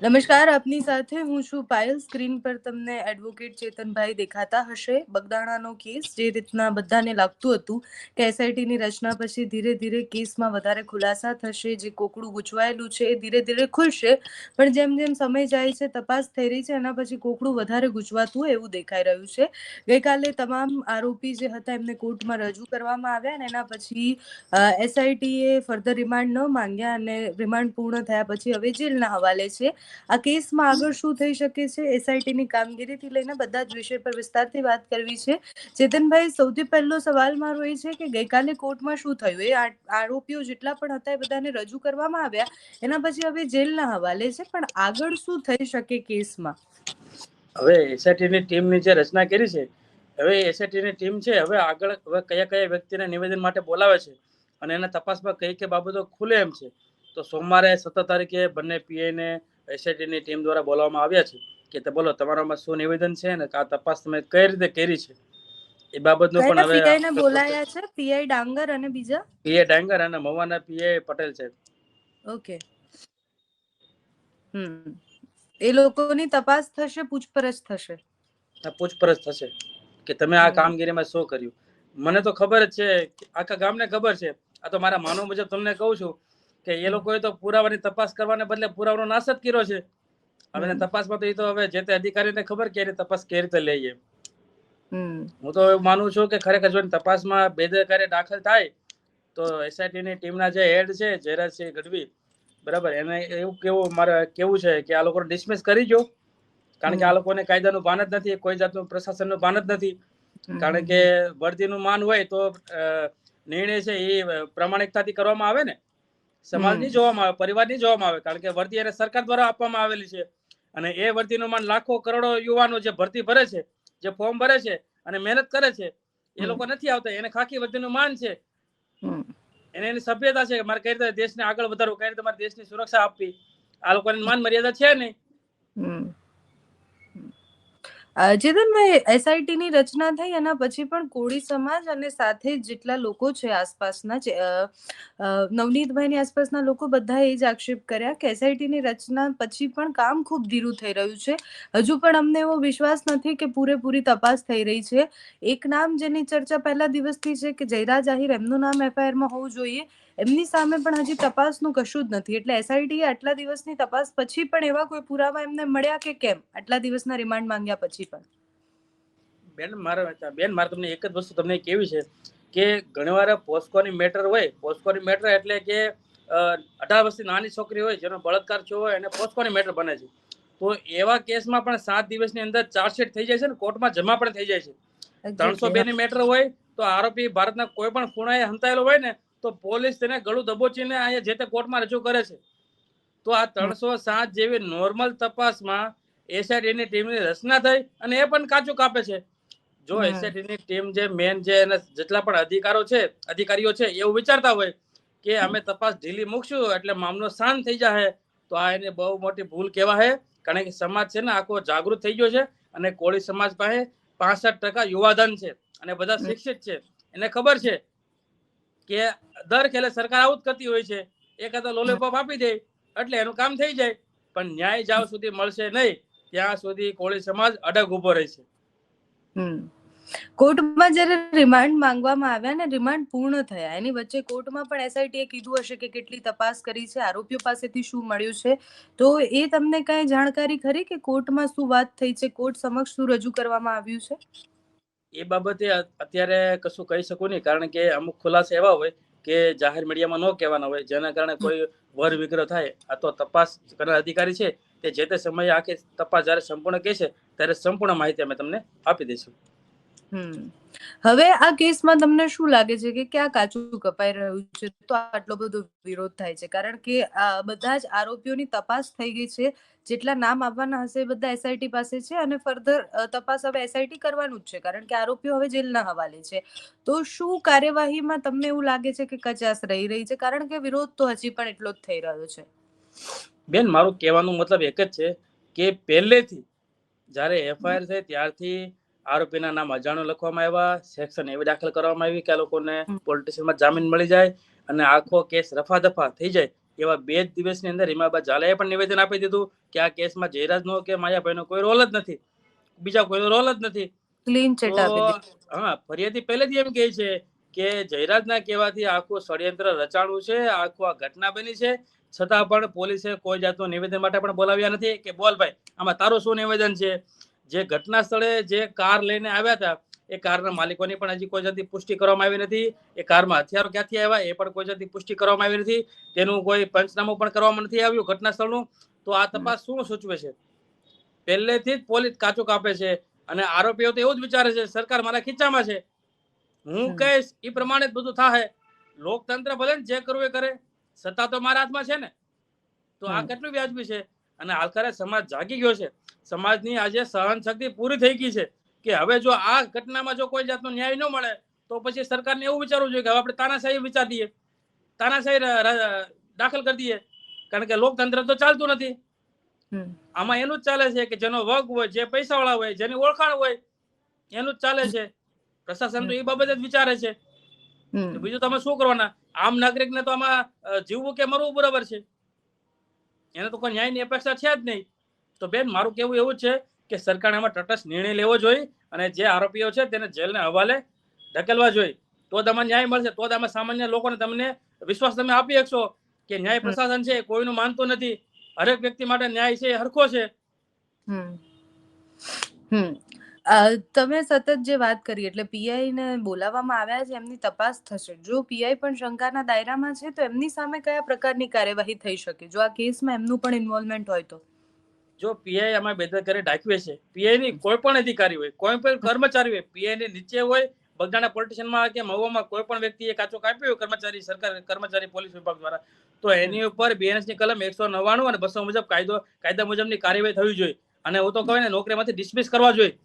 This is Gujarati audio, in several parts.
નમસ્કાર, આપની સાથે હું છું પાયલ. સ્ક્રીન પર તમને એડવોકેટ ચેતનભાઈ દેખાતા હશે. બગદાણાનો કેસ જે રીતના બધાને લાગતું હતું કે એસઆઈટીની રચના પછી ધીરે ધીરે કેસમાં વધારે ખુલાસા થશે, જે કોકડું ગૂંચવાયેલું છે એ ધીરે ધીરે ખુલશે. પણ જેમ જેમ સમય જાય છે, તપાસ થઈ રહી છે, એના પછી કોકડું વધારે ગૂંચવાતું હોય એવું દેખાઈ રહ્યું છે. ગઈકાલે તમામ આરોપી જે હતા એમને કોર્ટમાં રજૂ કરવામાં આવ્યા અને એના પછી એસઆઈટીએ ફર્ધર રિમાન્ડ ન માંગ્યા અને રિમાન્ડ પૂર્ણ થયા પછી હવે જેલના હવાલે છે. આ કેસમાં આગળ શું થઈ શકે છે? એસઆઈટીની કામગીરીથી લઈને બધા જ વિષય પર વિસ્તારથી વાત કરવી છે. ચેતનભાઈ, સૌથી પહેલો સવાલ મારો એ છે કે ગઈકાલે કોર્ટમાં શું થયું? એ આરોપીઓ જેટલા પણ હતા એ બધાને રજૂ કરવામાં આવ્યા. એના પછી હવે જેલના હવાલે છે. પણ આગળ શું થઈ શકે કેસમાં? હવે એસઆઈટીની ટીમની જે રચના કરી છે, હવે એસઆઈટીની ટીમ છે, હવે આગળ હવે કયા કયા વ્યક્તિને નિવેદન માટે બોલાવે છે અને એના તપાસમાં કઈ કઈ બાબતો ખુલે એમ છે. તો સોમવારે સત્તર તારીખે બંને પીઆઈને એસઆઈટીની ટીમ દ્વારા બોલાવવામાં આવ્યા છે કે તે બોલો તમારામાં શું નિવેદન છે અને આ તપાસ તમે કઈ રીતે કરી છે? એ બાબતનો પણ હવે પીઆઈને બોલાયા છે? પીઆઈ ડાંગર અને બીજા? પીએ ડાંગર અને મવાના પીએ પટેલ છે. ઓકે. હમ. એ લોકોની તપાસ થશે પૂછપરછ થશે? પૂછપરછ થશે કે તમે આ કામગીરીમાં શું કર્યું? મને તો ખબર જ છે આખા ગામને ખબર છે. આ તો મારા માનવ મુજબ તમને કહું છું કે એ લોકોએ તો પુરાવાની તપાસ કરવાને બદલે પુરાવાનો નાશ જ કર્યો છે. હવે તપાસમાં તો એ તો હવે જે તે અધિકારીને ખબર કે એની તપાસ કેવી રીતે લઈએ. હું તો માનું છું કે ખરેખર જો તપાસમાં બેદરકારી દાખલ થાય તો એસઆઈટીની ટીમના જે હેડ છે જયરાજસિંહ ગઢવી બરાબર એને એવું કેવું મારે કેવું છે કે આ લોકોને ડિસમિસ કરી જો કારણ કે આ લોકોને કાયદાનું ભાન જ નથી કોઈ જાતનું પ્રશાસનનું ભાન જ નથી. કારણ કે વર્દીનું માન હોય તો નિર્ણય છે એ પ્રમાણિકતાથી કરવામાં આવે ને. સમાજની જોવામાં આવે પરિવારની જોવામાં આવે કારણ કે વર્દી એને સરકાર દ્વારા આપવામાં આવેલી છે. અને એ વર્દીનું માન લાખો કરોડો યુવાનો જે ભરતી ભરે છે જે ફોર્મ ભરે છે અને મહેનત કરે છે એ લોકો નથી આવતા. એને ખાખી વર્દીનું માન છે. એને એની સભ્યતા છે મારે કઈ રીતે દેશને આગળ વધારવું કઈ રીતે મારે દેશની સુરક્ષા આપવી? આ લોકોની માન મર્યાદા છે નહીં. ચેતનભાઈ એસઆઈટી ની રચના થઈ એના પછી પણ કોળી સમાજ અને સાથે જેટલા લોકો છે આસપાસના નવનીતભાઈની આસપાસના લોકો બધા એ જ આક્ષેપ કર્યા કે એસઆઈટી ની રચના પછી પણ કામ ખૂબ ધીરું થઈ રહ્યું છે. હજુ પણ અમને એવો વિશ્વાસ નથી કે પૂરેપૂરી તપાસ થઈ રહી છે. એક નામ જેની ચર્ચા પહેલા દિવસથી છે કે જયરાજ આહિર, એમનું નામ એફઆઈઆરમાં હોવું જોઈએ. એમની સામે પણ હજી તપાસનું કશું જ નથી. એટલે એસઆઈટીએ આટલા દિવસની તપાસ પછી પણ એવા કોઈ પુરાવા એમને મળ્યા કે કેમ? આટલા દિવસના રિમાન્ડ માંગ્યા પછી પણ. બેન મારે બેન મારે તમને એક જ વસ્તુ તમને કેવી છે કે ઘણીવાર પોસ્કોની મેટર હોય પોસ્કોની મેટર એટલે કે અઢાર વર્ષથી નાની છોકરી હોય જેનો બળાત્કાર થયો હોય એને પોસ્કોની મેટર બને છે. તો એવા કેસમાં પણ સાત દિવસની અંદર ચાર્જશીટ થઈ જાય છે ને કોર્ટમાં જમા પણ થઈ જાય છે. ત્રણસો બે ની મેટર હોય તો આરોપી ભારતના કોઈ પણ ખૂણાએ હંતાયેલો હોય ને તો પોલીસ તેને ગળું દબોચીને અહીંયા જે તે કોર્ટમાં રજૂ કરે છે. તો આ ત્રણસો સાત જેવી નોર્મલ તપાસમાં એસઆઈટીની ટીમની રચના થઈ અને એ પણ કાચું કાપે છે. જો એસઆઈટીની ટીમ જે મેન જે જેટલા પણ અધિકારો છે અધિકારીઓ છે એવું વિચારતા હોય કે અમે તપાસ ઢીલી મૂકશું એટલે મામલો શાંત થઈ જાય તો આ એને બહુ મોટી ભૂલ કહેવાય કારણ કે સમાજ છે ને આખો જાગૃત થઈ ગયો છે અને કોળી સમાજ પાસે પાસઠ ટકા યુવાધન છે અને બધા શિક્ષિત છે. એને ખબર છે કે દર ખેલે સરકાર આવું જ કરતી હોય છે. એકાદા લોલીપોપ આપી દે, એટલે એનું કામ થઈ જાય. પણ ન્યાય જ્યાં સુધી મળશે નહીં, ત્યાં સુધી કોળી સમાજ અડગ ઊભો રહેશે કોર્ટમાં જ્યારે રિમાન્ડ માંગવામાં આવ્યા ને રિમાન્ડ પૂર્ણ થયા, એની વચ્ચે કોર્ટમાં પણ એસઆઈટીએ કીધું હશે કે કેટલી તપાસ કરી છે, આરોપીઓ પાસેથી શું મળ્યું છે. તો એ તમને કાંઈ જાણકારી ખરી કે કોર્ટમાં શું વાત થઈ છે? કોર્ટ સમક્ષ શું રજૂ કરવામાં આવ્યું છે? એ બાબતે અત્યારે કશું કહી શકું નહીં કારણ કે અમુક ખુલાસા એવા હોય કે જાહેર મીડિયામાં ન કહેવાના હોય જેના કારણે કોઈ વર વિગ્રહ થાય આ તો તપાસ કરનાર અધિકારી છે તે જે તે સમયે આખી તપાસ જ્યારે સંપૂર્ણ કહેશે ત્યારે સંપૂર્ણ માહિતી અમે તમને આપી દઈશું. હવે આ કેસમાં તમને શું લાગે છે કે ક્યાં કાચું કપાઈ રહ્યું છે? તો આટલો બધો વિરોધ થાય છે. કારણ કે બધા જ આરોપીઓની તપાસ થઈ ગઈ છે. જેટલા નામ આપવાના હશે બધા એસઆઈટી પાસે છે અને ફર્ધર તપાસ હવે એસઆઈટી કરવાનું જ છે. કારણ કે આરોપીઓ હવે જેલના હવાલે છે. તો શું કાર્યવાહીમાં તમને એવું લાગે છે કે કચાશ રહી રહી છે? કારણ કે વિરોધ તો હજી પણ એટલો જ થઈ રહ્યો છે. બેન મારું કહેવાનું મતલબ એક જ છે કે પહેલેથી જ્યારે એફઆઈઆર થઈ ત્યારથી આરોપીના નામ અજાણ્યો લખવામાં આવ્યા સેક્શન એવી દાખલ કરવામાં આવી કે આ લોકોને પોલિટિશિયનમાં જામીન મળી જાય અને આખો કેસ રફા દફા થઈ જાય એવા બે જ દિવસની અંદર રીમાબા ઝાલાએ પણ નિવેદન આપી દીધું કે આ કેસમાં જયરાજનો કે માયાભાઈનો કોઈ રોલ જ નથી બીજા કોઈનો રોલ જ નથી. ક્લીન ચેટ હા ફરિયાદી પહેલેથી એમ કહે છે કે જયરાજના કહેવાથી આખું ષડયંત્ર રચાણું છે આખું આ ઘટના બની છે. છતાં પણ પોલીસે કોઈ જાતનું નિવેદન માટે પણ બોલાવ્યા નથી. કે બોલ ભાઈ આમાં તારું શું નિવેદન છે? જે ઘટના સ્થળે જે કાર લઈને આવ્યા હતા એ કારના માલિકોની પણ હજી કોઈ જાતની પુષ્ટિ કરવામાં આવી નથી. એ કારમાં હથિયારો ક્યાંથી આવ્યા એ પણ કોઈ જાતની પુષ્ટિ કરવામાં આવી નથી. તેનું કોઈ પંચનામું પણ કરવામાં નથી આવ્યું ઘટના સ્થળનું. તો આ તપાસ શું સૂચવે છે? પહેલેથી જ પોલીસ કાચું કાપે છે અને આરોપીઓ તો એવું જ વિચારે છે સરકાર મારા ખીચામાં છે. હું કહીશ એ પ્રમાણે જ બધું થાય લોકતંત્ર ભલે ને જે કરવું એ કરે સત્તા તો મારા હાથમાં છે ને. તો આ કેટલું વ્યાજબી છે? અને આલકારે સમાજ જાગી ગયો છે. સમાજની આજે સહન શક્તિ પૂરી થઈ ગઈ છે કે હવે જો આ ઘટનામાં જો કોઈ જાતનો ન્યાય ન મળે તો પછી સરકારને એવું વિચારવું જોઈએ કે હવે આપણે તાનાશાહી વિચાર દઈએ. તાનાશાહી દાખલ કરી દઈએ. કારણ કે લોકતંત્ર તો ચાલતું નથી. આમાં એનું જ ચાલે છે કે જેનો વગ હોય જે પૈસા વાળા હોય જેની ઓળખાણ હોય એનું જ ચાલે છે. પ્રશાસન તો એ બાબતે જ વિચારે છે. બીજું તમે શું કરવાના? આમ નાગરિકને તો આમાં જીવવું કે મરવું બરાબર છે. એને તો કોઈ ન્યાયની અપેક્ષા છે જ નહીં. તો બેન મારું કેવું એવું છે કે સરકારે આમાં તટસ્થ નિર્ણય લેવો જોઈએ અને જે આરોપીઓ છે તેને જેલને હવાલે ધકેલવા જોઈએ. તો તમને ન્યાય મળશે. તો તમે સામાન્ય લોકોને તમને વિશ્વાસ તમે આપી શકશો કે ન્યાય પ્રશાસન છે કોઈનું માનતું નથી. હરેક વ્યક્તિ માટે ન્યાય છે એ હરખો છે. હમ. હમ. તમે સતત જે વાત કરી, એટલે પીઆઈ ને બોલાવવામાં આવ્યા છે, એમની તપાસ થશે. જો પીઆઈ પણ શંકાના દાયરામાં છે, તો એમની સામે કયા પ્રકારની કાર્યવાહી થઈ શકે? જો આ કેસમાં એમનું પણ ઇન્વોલ્વમેન્ટ હોય તો. જો પીઆઈ આમાં બેદરકારી દાખવે છે પીઆઈ ની કોઈ પણ અધિકારી હોય, કોઈ પણ કર્મચારી હોય પીઆઈ ની નીચે હોય, બગદાણા પોલિટિશિયનમાં કે મહુવામાં કોઈ પણ વ્યક્તિએ કાચો કાપ્યો હોય, કર્મચારી સરકાર, કર્મચારી પોલીસ વિભાગ દ્વારા, તો એની ઉપર બીએનએસની કલમ એકસો નવ્વાણું અને બસો મુજબ કાયદો, કાયદા મુજબની કાર્યવાહી થવી જોઈએ. અને હું તો કહું ને નોકરીમાંથી ડિસમિસ કરવા જોઈએ.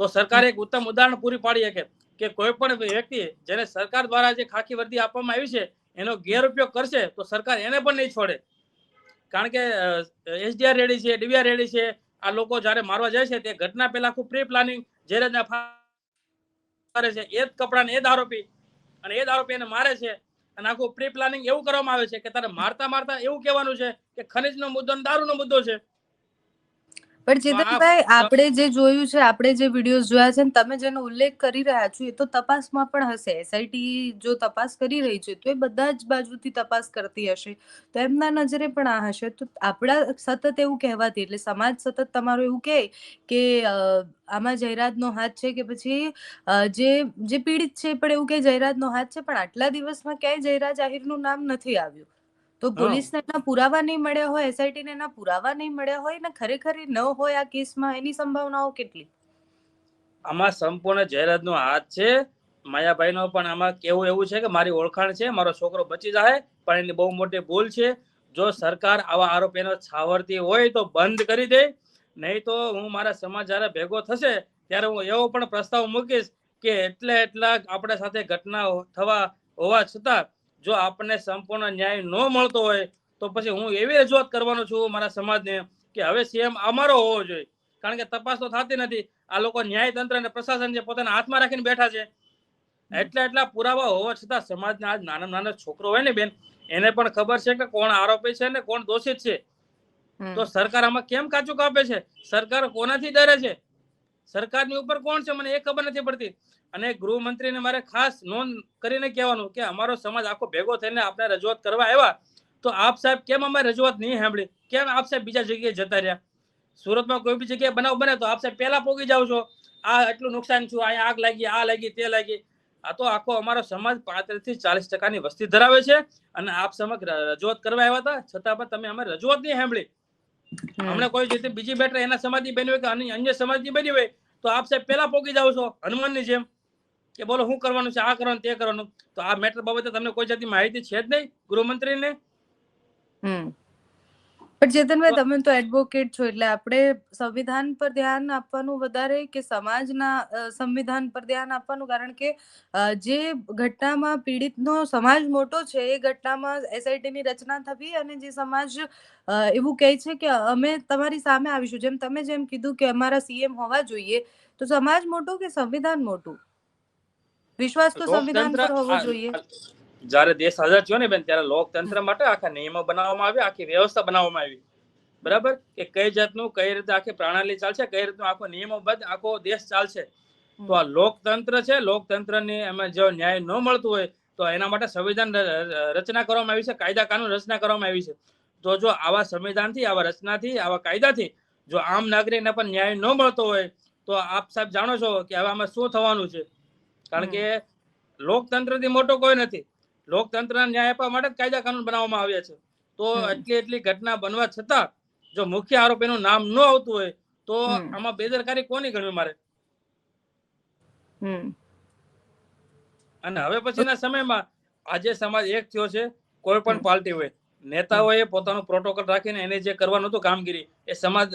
તો સરકારે એક ઉત્તમ ઉદાહરણ પૂરી પાડી શકે કે કોઈ પણ વ્યક્તિ જેને સરકાર દ્વારા જે ખાખી વર્દી આપવામાં આવી છે, એનો ગેરઉપયોગ કરશે તો સરકાર એને પણ નહીં છોડે. કારણ કે એસડીઆર રેડી છે, ડીવીઆર રેડી છે, આ લોકો જ્યારે મારવા જાય છે તે ઘટના પહેલા આખું પ્રી પ્લાનિંગ જે રીતના કરે છે, એ જ કપડાને એ જ આરોપી અને એ જ આરોપી એને મારે છે અને આખું પ્રી પ્લાનિંગ એવું કરવામાં આવે છે કે તારે મારતા મારતા એવું કહેવાનું છે કે ખનીજનો મુદ્દો દારૂનો મુદ્દો છે. પણ ચેતનભાઈ આપણે જે જોયું છે આપણે જે વિડીયોઝ જોયા છે ને તમે જેનો ઉલ્લેખ કરી રહ્યા છો એ તો તપાસમાં પણ હશે. એસઆઈટી જો તપાસ કરી રહી છે તો એ બધા જ બાજુથી તપાસ કરતી હશે. તો એમના નજરે પણ આ હશે. તો આપણા સતત એવું કહેવાથી એટલે સમાજ સતત તમારું એવું કહે કે આમાં જયરાજનો હાથ છે કે પછી જે જે પીડિત છે એ પણ એવું કે જયરાજનો હાથ છે પણ આટલા દિવસમાં ક્યાંય જયરાજ આહિરનું નામ નથી આવ્યું. તો પોલીસને એના પુરાવા નહીં મળ્યા હોય એસઆઈટી ને એના પુરાવા નહીં મળ્યા હોય ને ખરેખર ન હોય આ કેસમાં એની સંભાવનાઓ કેટલી? આમાં સંપૂર્ણ જયરાજનો હાથ છે. માયાભાઈનો પણ આમાં કેવું એવું છે કે મારી ઓળખાણ છે મારો છોકરો બચી જાય પણ એની બહુ મોટી ભૂલ છે. જો સરકાર આવા આરોપીનો છાવરતી હોય તો બંધ કરી દે. નહીં તો હું મારા સમાજ જ્યારે ભેગો થશે ત્યારે હું એવો પણ પ્રસ્તાવ મૂકીશ કે એટલે એટલા આપણા સાથે ઘટના થવા હોવા છતાં જો આપણને સંપૂર્ણ ન્યાય ન મળતો હોય તો પછી હું એવી રજૂઆત કરવાનો છું મારા સમાજને કે હવે સીએમ અમારો હોવો જોઈએ. કારણ કે તપાસ તો થતી નથી. આ લોકો ન્યાયતંત્ર અને પ્રશાસન છે પોતાના હાથમાં રાખીને બેઠા છે. એટલા એટલા પુરાવા હોવા છતાં સમાજના આજ નાના નાના છોકરો હોય ને બેન એને પણ ખબર છે કે કોણ આરોપી છે ને કોણ દોષિત છે. તો સરકાર આમાં કેમ કાચું કાપે છે? સરકાર કોનાથી ડરે છે? સરકારની ઉપર કોણ છે? મને એ ખબર નથી પડતી. અને ગૃહમંત્રીને મારે ખાસ નોંધ કરીને કહેવાનું કે અમારો સમાજ આખો ભેગો થઈને આપણે રજૂઆત કરવા આવ્યા, તો આપ સાહેબ કેમ અમારી રજૂઆત નહીં સાંભળી? કેમ આપ સાહેબ બીજા જગ્યાએ જતા રહ્યા? સુરતમાં કોઈ બી જગ્યાએ બનાવ બને તો આપ સાહેબ પહેલા પોગી જાવ છો. આ એટલું નુકસાન છું, અહીંયા આગ લાગી, આ લાગી, તે લાગી. આ તો આખો અમારો સમાજ પાંત્રીસથી ચાલીસ ટકાની વસ્તી ધરાવે છે. અને આપ સમક્ષ રજૂઆત કરવા આવ્યા હતા. છતાં પણ તમે અમારી રજૂઆત નહીં સાંભળી. હમણાં કોઈ રીતે બીજી બેટર એના સમાજની બની હોય કે અન્ય સમાજની બની હોય તો આપ સાહેબ પહેલા પોકી જાવ છો હનુમાનની જેમ. કે બોલો શું કરવાનું છે? આ કરવાનું તે કરવાનું. તો આ મેટર બાબતે તમને કોઈ જાતની માહિતી છે જ નહીં ગૃહમંત્રીને. હમ. પણ ચેતનભાઈ ભાઈ તમે તો એડવોકેટ છો એટલે આપણે સંવિધાન પર ધ્યાન આપવાનું વધારે કે સમાજના સંવિધાન પર ધ્યાન આપવાનું? કારણ કે જે ઘટનામાં પીડિતનો સમાજ મોટો છે એ ઘટનામાં એસઆઈટી ની રચના થવી અને જે સમાજ એવું કહે છે કે અમે તમારી સામે આવીશું. જેમ તમે જેમ કીધું કે અમારા સીએમ હોવા જોઈએ તો સમાજ મોટો કે સંવિધાન મોટું? વિશ્વાસ તો સંવિધાન પર હોવો જોઈએ. જ્યારે દેશ આઝાદ થયો ને બેન ત્યારે લોકતંત્ર માટે આખા નિયમો બનાવવામાં આવ્યા આખી વ્યવસ્થા બનાવવામાં આવી. બરાબર? કે કઈ જાતનું કઈ રીતે આખી પ્રણાલી ચાલશે કઈ રીતનું આખો નિયમોબદ્ધ આખો દેશ ચાલશે. તો આ લોકતંત્ર છે લોકતંત્રની એમાં જો ન્યાય ન મળતું હોય તો એના માટે સંવિધાન રચના કરવામાં આવી છે કાયદા કાનૂન રચના કરવામાં આવી છે. તો જો આવા સંવિધાનથી આવા રચનાથી આવા કાયદાથી જો આમ નાગરિકને પણ ન્યાય ન મળતો હોય તો આપ સાહેબ જાણો છો કે હવે આમાં શું થવાનું છે? કારણ કે લોકતંત્રથી મોટો કોઈ નથી. લોકતંત્રના ન્યાય આપવા માટે જ કાયદા કાનૂન બનાવવામાં આવ્યા છે. તો એટલી એટલી ઘટના બનવા છતાં જો મુખ્ય આરોપીનું નામ ન આવતું હોય તો આમાં બેદરકારી કોની ગણવી મારે? અને હવે પછીના સમયમાં આજે સમાજ એક થયો છે કોઈ પણ પાર્ટી હોય. નેતાઓએ પોતાનું પ્રોટોકોલ રાખીને એને જે કરવાનું હતું કામગીરી એ સમાજ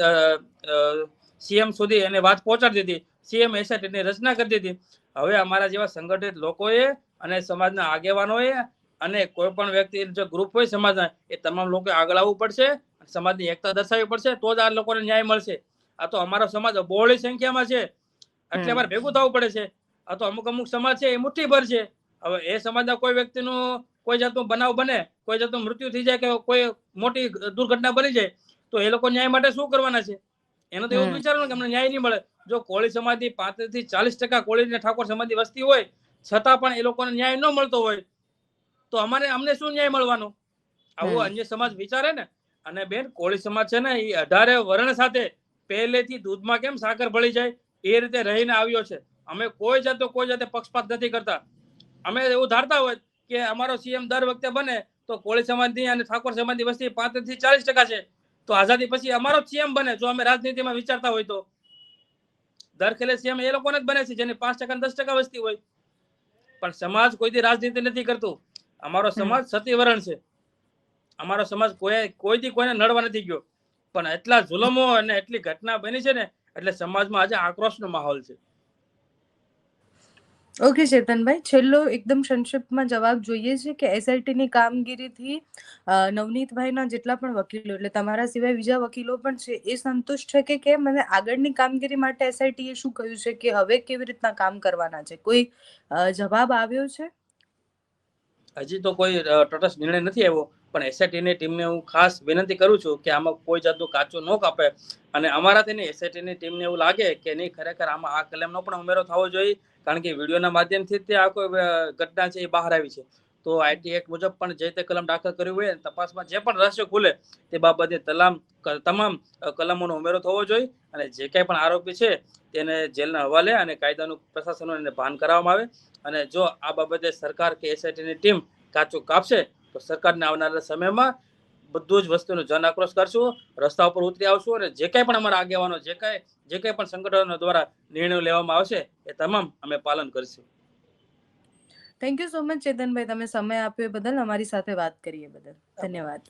સીએમ સુધી એને વાત પહોંચાડી દીધી. સીએમ એસઆઈટીની રચના કરી દીધી. હવે અમારા જેવા સંગઠિત લોકોએ અને સમાજના આગેવાનોએ અને કોઈ પણ વ્યક્તિ જો ગ્રુપ હોય સમાજના એ તમામ લોકોએ આગળ આવવું પડશે સમાજની એકતા દર્શાવવી પડશે. તો જ આ લોકોને ન્યાય મળશે. આ તો અમારો સમાજ બહોળી સંખ્યામાં છે. એટલે અમારે ભેગું થવું પડે છે. આ તો અમુક અમુક સમાજ છે એ મુઠ્ઠીભર છે. હવે એ સમાજના કોઈ વ્યક્તિનું કોઈ જાતનું બનાવ બને કોઈ જાતનું મૃત્યુ થઈ જાય કે કોઈ મોટી દુર્ઘટના બની જાય તો એ લોકો ન્યાય માટે શું કરવાના છે? એનો તો એવું વિચાર કે અમને ન્યાય નહીં મળે. જો કોળી સમાજની પાંત્રીસથી ચાલીસ ટકા કોળી ને ઠાકોર સમાજની વસ્તી હોય છતાં પણ એ લોકોને ન્યાય ન મળતો હોય તો અમારે અમને શું ન્યાય મળવાનો? આવું અન્ય સમાજ વિચારે ને અને બેન કોળી સમાજ છે ને એ અઢારે વર્ણ સાથે પહેલેથી દૂધમાં કેમ સાકર ભળી જાય? એ રીતે રહીને આવ્યો છે. અમે કોઈ જાતે કોઈ જાતે પક્ષપાત નથી કરતા. અમે એવું ધારતા હોય કે અમારો સીએમ દર વખતે બને તો કોળી સમાજની અને ઠાકોર સમાજની વસ્તી પાંત્રીસથી ચાલીસ ટકા છે. તો આઝાદી પછી અમારો સીએમ બને જો અમે રાજનીતિમાં વિચારતા હોય તો. દર ખેલે સીએમ એ લોકોને જ બને છે જેની પાંચ ટકા દસ ટકા વસ્તી હોય. પણ સમાજ કોઈથી રાજનીતિ નથી કરતું. અમારો. સમાજ સતીવરણ છે. અમારો સમાજ કોઈ કોઈથી કોઈને નડવા નથી ગયો. પણ એટલા જુલમો અને એટલી ઘટના બની છે ને એટલે સમાજમાં આજે આક્રોશનો માહોલ છે. ઓકે ચેતનભાઈ છેલ્લો એકદમ સંક્ષિપ્તમાં જવાબ જોઈએ છે કે એસઆઈટીની કામગીરીથી નવનીતભાઈના જેટલા પણ વકીલો એટલે તમારા સિવાય બીજા વકીલો પણ છે, એ સંતુષ્ટ છે કે કેમ? અને આગળની કામગીરી માટે એસઆઈટીએ શું કહ્યું છે કે હવે કેવી રીતના કામ કરવાના છે? કોઈ જવાબ આવ્યો છે? હજી તો કોઈ તટસ્થ નિર્ણય નથી આવ્યો. પણ એસઆઈટીની ટીમને હું ખાસ વિનંતી કરું છું કે આમાં કોઈ જાતનું કાચું ન કાપે. અને અમારાથી નહીં એસઆઈટીની ટીમને એવું લાગે કે નહીં, ખરેખર આમાં આ કલમનો પણ ઉમેરો થવો જોઈએ, કારણ કે વિડીયોના માધ્યમથી તે આ કોઈ ઘટના છે એ બહાર આવી છે. તો આઈટી એક્ટ મુજબ પણ જે તે કલમ દાખલ કર્યું હોય તપાસમાં જે પણ રહસ્ય ખુલે તે બાબતે તલામ તમામ કલમોનો ઉમેરો થવો જોઈએ અને જે કાંઈ પણ આરોપી છે તેને જેલના હવાલે અને કાયદાનું પ્રશાસનનું ભાન કરાવવામાં આવે. અને જો આ બાબતે સરકાર કે એસઆઈટીની ટીમ કાચું કાપશે તો સરકારને આવનારા સમયમાં બધું જ વસ્તુનો જન આક્રોશ કરશું, રસ્તા ઉપર ઉતરી આવશું અને જે કાંઈ પણ અમારા આગેવાનો, જે કાંઈ જે કાંઈ પણ સંગઠનો દ્વારા નિર્ણયો લેવામાં આવશે, એ તમામ અમે પાલન કરીશું. થેન્ક યુ સો મચ ચેતનભાઈ, તમે સમય આપ્યો બદલ. અમારી સાથે વાત કરીએ બદલ. ધન્યવાદ.